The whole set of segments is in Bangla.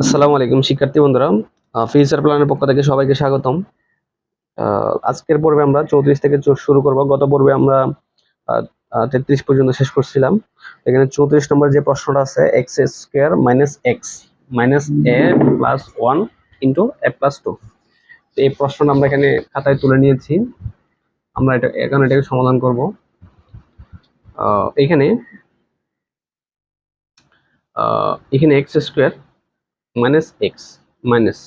আসসালামু আলাইকুম, শিক্ষার্থী বন্ধুরা। ফিউচার প্ল্যানের পক্ষ থেকে সবাইকে স্বাগতম। আজকের পর্বে আমরা চৌত্রিশ থেকে শুরু করব। গত পর্বে আমরা তেত্রিশ পর্যন্ত শেষ করছিলাম। এখানে চৌত্রিশ নম্বর যে প্রশ্নটা আছে X square minus X minus A plus one into A plus two এই প্রশ্নটা আমরা এখানে খাতায় তুলে নিয়েছি। আমরা এটা এখন এটাকে সমাধান করব। এখানে এখানে X square minus X minus.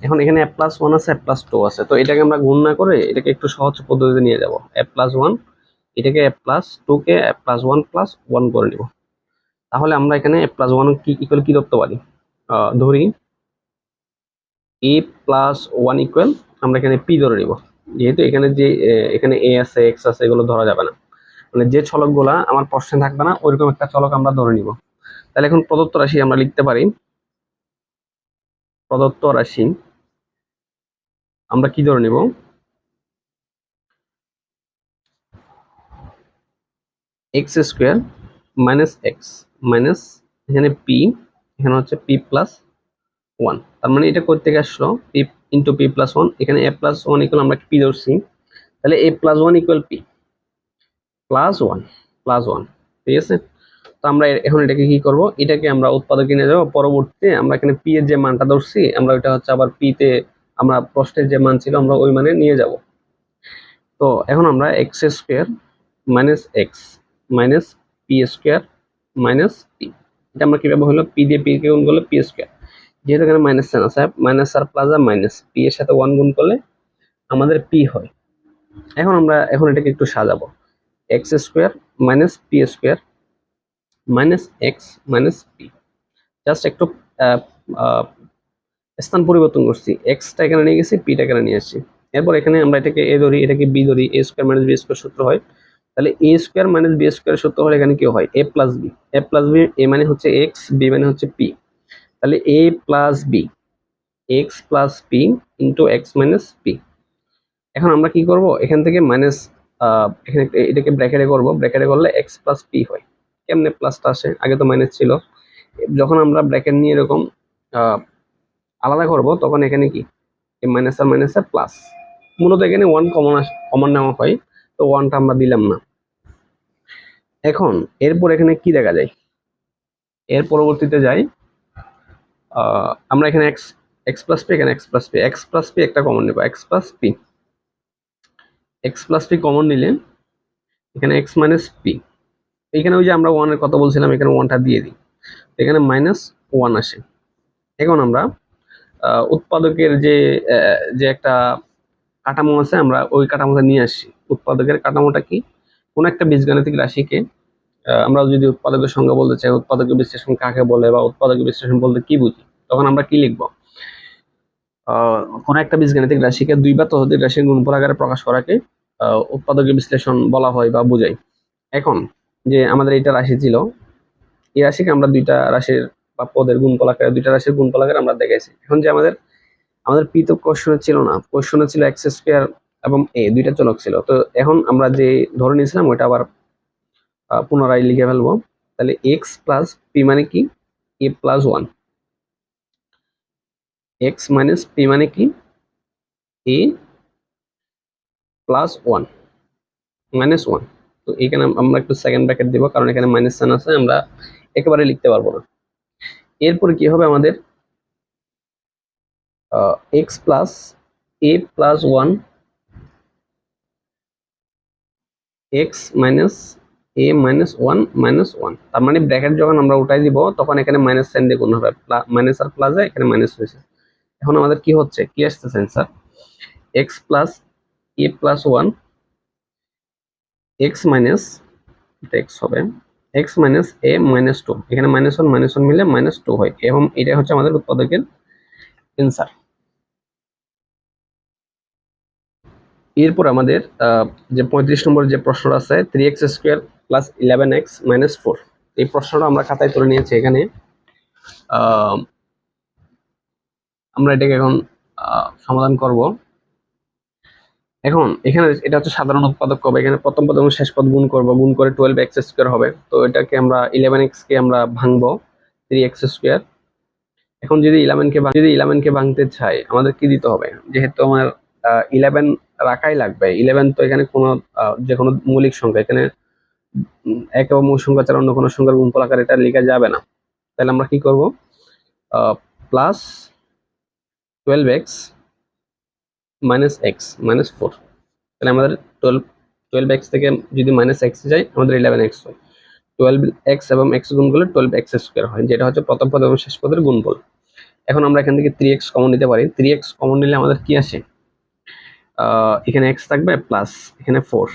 এখন এখানে এ প্লাস ওয়ান আছে এ প্লাস টু আছে। তো এটাকে আমরা গুণ না করে এটাকে একটু সহজ পদ্ধতিতে নিয়ে যাব। এ প্লাস ওয়ান এটাকে এ প্লাস টুকে A plus one plus one করে নিব। তাহলে আমরা এখানে এ প্লাস ওয়ান কি ইকুয়াল কি ধরতে পারি? ধরি এ প্লাস ওয়ান ইকুয়াল আমরা এখানে পি ধরে নিব। যেহেতু এখানে যে এখানে এ আছে এক্স আছে, এগুলো ধরা যাবে না। মানে যে ছলকগুলা আমার প্রশ্নে থাকবে না, ওইরকম একটা ছলক আমরা ধরে নিব। তাহলে এখন প্রদত্ত রাশি আমরা লিখতে পারি প্রদত্ত রাশি। আমরা কি ধরে নিব? X square minus X minus এখানে পি, এখানে হচ্ছে পি প্লাস ওয়ান। তার মানে এটা থেকে আসলো? P into P plus one. এখানে এ প্লাস ওয়ান ইকুয়াল আমরা পি ধরছি? তাহলে A plus one equal P. Plus one plus one. ঠিক আছে? আমরা এখন এটাকে কি করব? এটাকে আমরা উৎপাদকে নিয়ে যাব পরবর্তীতে আমরা এখানে পি এর যে মানটা ধরছি, আমরা ওইটা হচ্ছে আবার পি তে আমরা প্রশ্নের যে মান ছিল, আমরা ওই মানে নিয়ে যাব। তো এখন আমরা X square minus X minus P square minus P এটা আমরা কীভাবে হলো? পি দিয়ে পি কে গুণ করলে পি স্কোয়ার যেহেতু এখানে মাইনাস সাইন আছে মাইনাস আর প্লাস আর মাইনাস পি এর সাথে ওয়ান গুণ করলে আমাদের পি হয়। এখন আমরা, এখন এটাকে একটু সাজাবো। X square minus P square minus X minus P just একটু স্থান পরিবর্তন করছি। এক্সটা এখানে নিয়ে গেছি পিটা এখানে নিয়ে আসছি। এরপর এখানে আমরা এটাকে এ ধরি, এটাকে বি ধরি A square minus B square সূত্র হয়। তাহলে A square minus B square সূত্র হলে এখানে কি হয়? A plus B A plus B A মানে হচ্ছে এক্স বি মানে হচ্ছে পি তাহলে A plus B X plus P into X minus P এখন আমরা কি করব? এখান থেকে মাইনাস এখানে এটাকে ব্র্যাকেটে করব। ব্র্যাকেটে করলে এক্স প্লাস পি হয়। কেমনে প্লাসটা আসে? আগে তো মাইনাস ছিল। যখন আমরা ব্র্যাকেট নিয়ে এরকম আলাদা করব, তখন এখানে কি? মাইনাস আর মাইনাস আর প্লাস মূলত এখানে ওয়ান কমন কমন নেওয়া হয়, তো ওয়ানটা আমরা দিলাম না। এখন, এরপর এখানে কি দেখা যায়? এর পরবর্তীতে যাই আমরা এখানে এক্স এক্স প্লাস পি এখানে X plus P X plus P একটা কমন নেব। X plus P X plus P common নিলে, এখানে এক্স মাইনাস পি এখানে ওই যে আমরা ওয়ানের কথা বলছিলাম, এখানে ওয়ানটা দিয়ে দিই। এখানে মাইনাস ওয়ান আসে। এখন আমরা উৎপাদকের যে যে একটা কাঠামো আছে, আমরা ওই কাঠামোটা নিয়ে আসি। উৎপাদকের কাঠামোটা কি? কোন একটা বীজগাণিতিক রাশিকে আমরা যদি উৎপাদকের সংজ্ঞা বলতে চাই, উৎপাদকের বিশ্লেষণ কাকে বলে বা উৎপাদকের বিশ্লেষণ বলতে কি বুঝি, তখন আমরা কি লিখব? কোন একটা বীজগাণিতিক রাশিকে দুই বা ততোধিক রাশির গুণফল আকারে প্রকাশ করাকে উৎপাদকের বিশ্লেষণ বলা হয় বা বোঝায় এখন যে আমাদের এটা রাশি ছিল, এই রাশিকে আমরা দুইটা রাশির বা পদের গুণফল আকারে, দুইটা রাশির গুণফল আকারে আমরা দেখাইছি। এখন যে আমাদের আমাদের পি তো কোশ্চনে ছিল না কোশ্চনে ছিল এক্স স্কোয়ার এবং এ দুইটা চলক ছিল। তো এখন আমরা যে ধরে নিয়েছিলাম, ওইটা আবার পুনরায় লিখে ফেলব। তাহলে এক্স প্লাস পি মানে কি? A plus one X minus P মানে কি? A plus one minus one তো এখানে আমরা একটু সেকেন্ড ব্র্যাকেট দিব, কারণ এখানে মাইনাস সাইন আছে, আমরা একেবারে লিখতে পারব না। এরপরে কি হবে আমাদের? X plus A plus one X minus A minus one minus one তার মানে ব্র্যাকেট যখন আমরা উঠাই দিব, তখন এখানে মাইনাস সাইন দিয়ে গুণ হবে। মাইনাস আর প্লাসে এখানে মাইনাস হয়েছে এখন আমাদের কি হচ্ছে? কি আসতেছে sir X plus A plus one X minus X হবে X minus A minus two এখানে মাইনাস ওয়ান মাইনাস ওয়ান মিলে মাইনাস টু হয়। এবং এটা হচ্ছে আমাদের উৎপাদকের অ্যান্সার এরপর আমাদের যে পঁয়ত্রিশ নম্বর যে প্রশ্নটা আছে three X square plus eleven X minus four এই প্রশ্নটা আমরা খাতায় তুলে নিয়েছি এখানে। আমরা এটাকে এখন সমাধান করব। এখন এখানে এটা হচ্ছে সাধারণ উৎপাদক হবে এখানে প্রথম পদ এবং শেষ পদ গুণ করব। গুণ করে টুয়েলভ এক্স স্কোয়ার হবে। তো এটাকে আমরা ইলেভেন এক্স কে আমরা ভাঙবো। থ্রি এক্স স্কোয়ার এখন যদি ইলেভেনকে যদি ইলেভেনকে ভাঙতে চাই, আমাদের কি দিতে হবে? যেহেতু আমার ইলেভেন রাখাই লাগবে। ইলেভেন তো এখানে কোনো যে কোনো মৌলিক সংখ্যা। এখানে এক এবং সংখ্যা ছাড়া অন্য কোনো সংখ্যার গুণফল আকারে এটা লেখা যাবে না। তাহলে আমরা কি করব? Plus twelve X minus X minus four তাহলে আমাদের টুয়েলভ টুয়েলভ এক্স থেকে যদি মাইনাস এক্স যায়, আমাদের ইলেভেন এক্স হয়। টুয়েলভ এক্স এবং এক্স গুণ করলে টুয়েলভ এক্স স্কোয়ার হয়, যেটা হচ্ছে প্রথম পদ এবং শেষ পদের গুণফল। এখন আমরা এখান থেকে থ্রি এক্স কমন নিতে পারি। থ্রি এক্স কমন নিলে আমাদের কি আসে? এখানে এক্স থাকবে প্লাস এখানে ফোর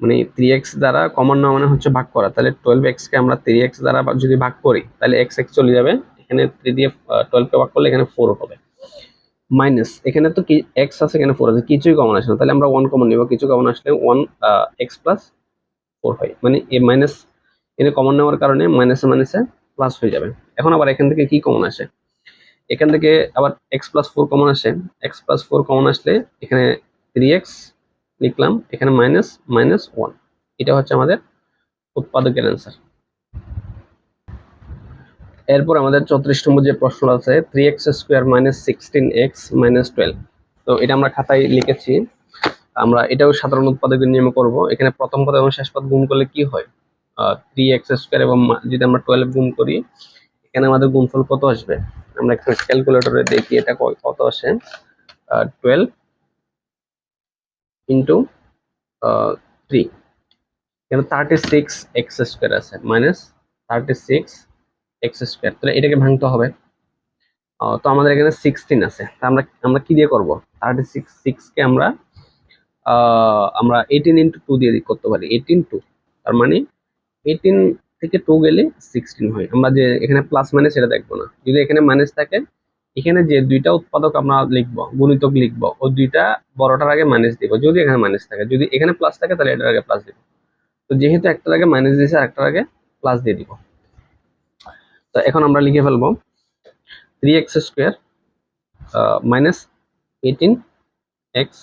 মানে থ্রি এক্স দ্বারা কমন নেওয়া মানে হচ্ছে ভাগ করা। তাহলে টুয়েলভ এক্স কে আমরা থ্রি এক্স দ্বারা যদি ভাগ করি, তাহলে এক্স এক্স চলে যাবে। এখানে থ্রি দিয়ে টুয়েলভ কে ভাগ করলে এখানে ফোর হবে। মাইনাস এখানে তো কি এক্স আছে, এখানে ফোর আছে, কিছুই কমন আসে না। তাহলে আমরা ওয়ান কমন নিব, কিছু কমন আসলে ওয়ান এক্স প্লাস ফোর হয় মানে এই মাইনাস এখানে কমন নেওয়ার কারণে মাইনাসে মাইনাসে প্লাস হয়ে যাবে। এখন আবার এখান থেকে কি কমন আসে? এখান থেকে আবার এক্স প্লাস ফোর কমন আসে। এক্স প্লাস ফোর কমন আসলে এখানে থ্রি এক্স লিখলাম, এখানে মাইনাস মাইনাস ওয়ান এটা হচ্ছে আমাদের উৎপাদকের অ্যান্সার এরপর আমাদের চৌত্রিশ নম্বর যে প্রশ্ন আছে three X square minus sixteen X minus twelve তো এটা আমরা খাতায় লিখেছি। আমরা এটাও সাধারণ উৎপাদকের নিয়মে করব। এখানে প্রথম পদ এবং শেষ পদ গুণ করলে কি হয়? থ্রি এক্স স্কোয়ার এবং যদি আমরা টুয়েলভ গুণ করি, এখানে আমাদের গুণফল কত আসবে? আমরা একটু ক্যালকুলেটরে দেখি এটা কত আসে। টুয়েলভ ইন্টু থ্রি এখানে থার্টি সিক্স এক্স স্কোয়ার আছে minus thirty six X square তাহলে এটাকে ভাঙতে হবে। তো আমাদের এখানে সিক্সটিন আছে। তা আমরা আমরা কি দিয়ে করব? থার্টি সিক্স সিক্সকে আমরা আমরা এইটিন ইন্টু টু দিয়ে করতে পারি। এইটিন টু তার মানে এইটিন থেকে টু গেলে সিক্সটিন হয়। আমরা যে এখানে প্লাস মাইনাস সেটা দেখব না। যদি এখানে মাইনাস থাকে, এখানে যে দুইটা উৎপাদক আমরা লিখব, গুণিতক লিখব, ও দুইটা বড়টার আগে মাইনাস দিব। যদি এখানে মাইনাস থাকে, যদি এখানে প্লাস থাকে, তাহলে এটার আগে প্লাস দিব। তো যেহেতু একটার আগে মাইনাস দিয়েছে একটার আগে প্লাস দিয়ে দিব। তো এখন আমরা লিখে ফেলব three X square minus eighteen X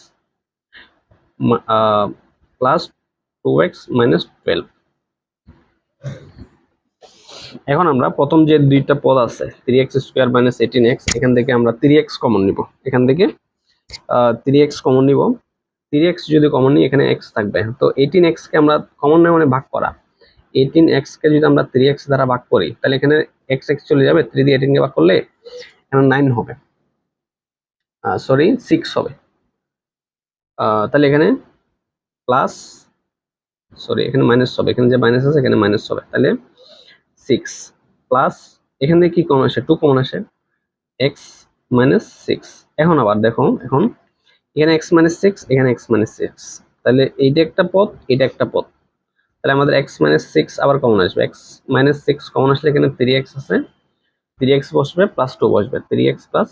plus two X minus twelve এখন আমরা প্রথম যে দুইটা পদ আছে three X square minus eighteen X এখান থেকে আমরা থ্রি এক্স কমন নিব। এখান থেকে থ্রি এক্স কমন নিব। থ্রি এক্স যদি কমন নিই, এখানে এক্স থাকবে। তো এইটিন এক্সকে আমরা কমন নেওয়া মানে ভাগ করা। এইটিন এক্সকে যদি আমরা থ্রি এক্স দ্বারা ভাগ করি, তাহলে এখানে এক্স এক্স চলে যাবে থ্রি দিয়ে এইটিনকে ভাগ করলে এখানে নাইন হবে। সরি সিক্স হবে। তাহলে এখানে প্লাস সরি এখানে মাইনাস হবে। এখানে যে মাইনাস আছে, এখানে মাইনাস হবে। তাহলে সিক্স প্লাস এখান থেকে কি কমন আসে? টু কমন আসে। এক্স মাইনাস সিক্স এখন আবার দেখো, এখন এখানে এক্স মাইনাস সিক্স এখানে এক্স মাইনাস সিক্স তাহলে এইটা একটা পথ, এটা একটা পদ তাহলে আমাদের এক্স মাইনাস সিক্স আবার কমন আসবে। এক্স মাইনাস সিক্স কমন আসলে এখানে থ্রি এক্স আছে। থ্রি এক্স বসবে প্লাস টু বসবে। থ্রি এক্স প্লাস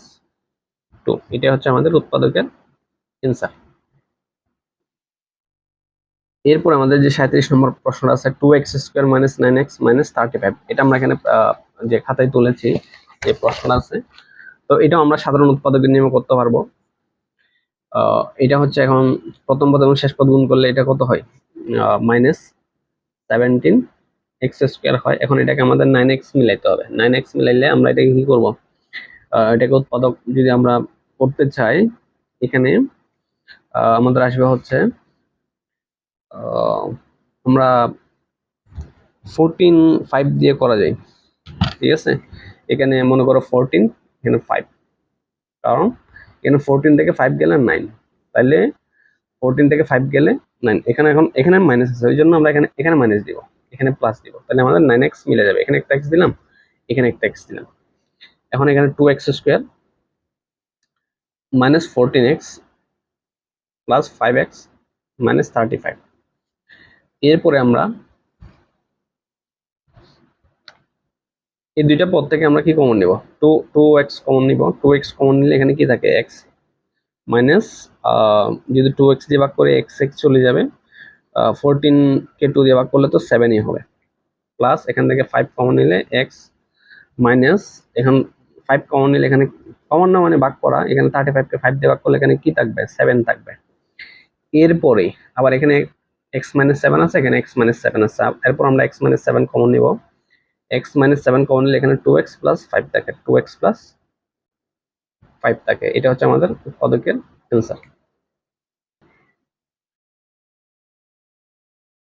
টু এটা হচ্ছে আমাদের উৎপাদকের অ্যান্সার এরপর আমাদের যে সাঁত্রিশ নম্বর প্রশ্নটা আছে two X square minus nine X minus thirty five এটা আমরা এখানে যে খাতায় তুলেছি, যে প্রশ্নটা আছে, তো এটাও আমরা সাধারণ উৎপাদকের নিয়মে করতে পারব। এটা হচ্ছে এখন প্রথম পদ এবং শেষ পদ গুণ করলে এটা কত হয়? মাইনাস সেভেন্টিন এক্স স্কোয়ার হয়। এখন এটাকে আমাদের নাইন এক্স মিলাইতে হবে। নাইন এক্স মিলাইলে আমরা এটাকে কি করব? এটাকে উৎপাদক যদি আমরা করতে চাই, এখানে আমাদের আসবে হচ্ছে আমরা ফোরটিন ফাইভ দিয়ে করা যায়। ঠিক আছে? এখানে মনে করো ফোরটিন এখানে ফাইভ কারণ এখানে ফোরটিন থেকে ফাইভ গেলে নাইন তাহলে ফোরটিন থেকে ফাইভ গেলে নাইন এখানে এখন, এখানে মাইনাস আছে, ওই জন্য আমরা এখানে এখানে মাইনাস দিব, এখানে প্লাস দিব। তাহলে আমাদের নাইন এক্স মিলে যাবে। এখানে একটা এক্স দিলাম, এখানে একটা এক্স দিলাম। এখন এখানে two X square minus fourteen X plus five X minus thirty five এরপরে আমরা এই দুইটা পদ থেকে আমরা কি কমন নিব? টু টু এক্স কমন নিব। টু এক্স কমন নিলে এখানে কি থাকে? এক্স মাইনাস যদি টু এক্স দিয়ে ভাগ করে এক্স এক্স চলে যাবে ফোরটিন কে টু দিয়ে ভাগ করলে তো সেভেনই হবে। প্লাস এখান থেকে ফাইভ কমন নিলে এক্স মাইনাস এখন ফাইভ কমন নিলে এখানে কমন না মানে ভাগ করা, এখানে থার্টি ফাইভকে ফাইভ দিয়ে ভাগ করলে এখানে কি থাকবে? সেভেন থাকবে। এরপরে, আবার এখানে এক্স মাইনাস সেভেন আছে, এখানে এক্স মাইনাস সেভেন আছে। এরপর আমরা এক্স মাইনাস সেভেন কমন নিব। এক্স মাইনাস সেভেন কমন নিলে এখানে টু এক্স প্লাস ফাইভ থাকে। টু এক্স প্লাস ফাইভ থাকে। এটা হচ্ছে আমাদের পদকের অ্যান্সার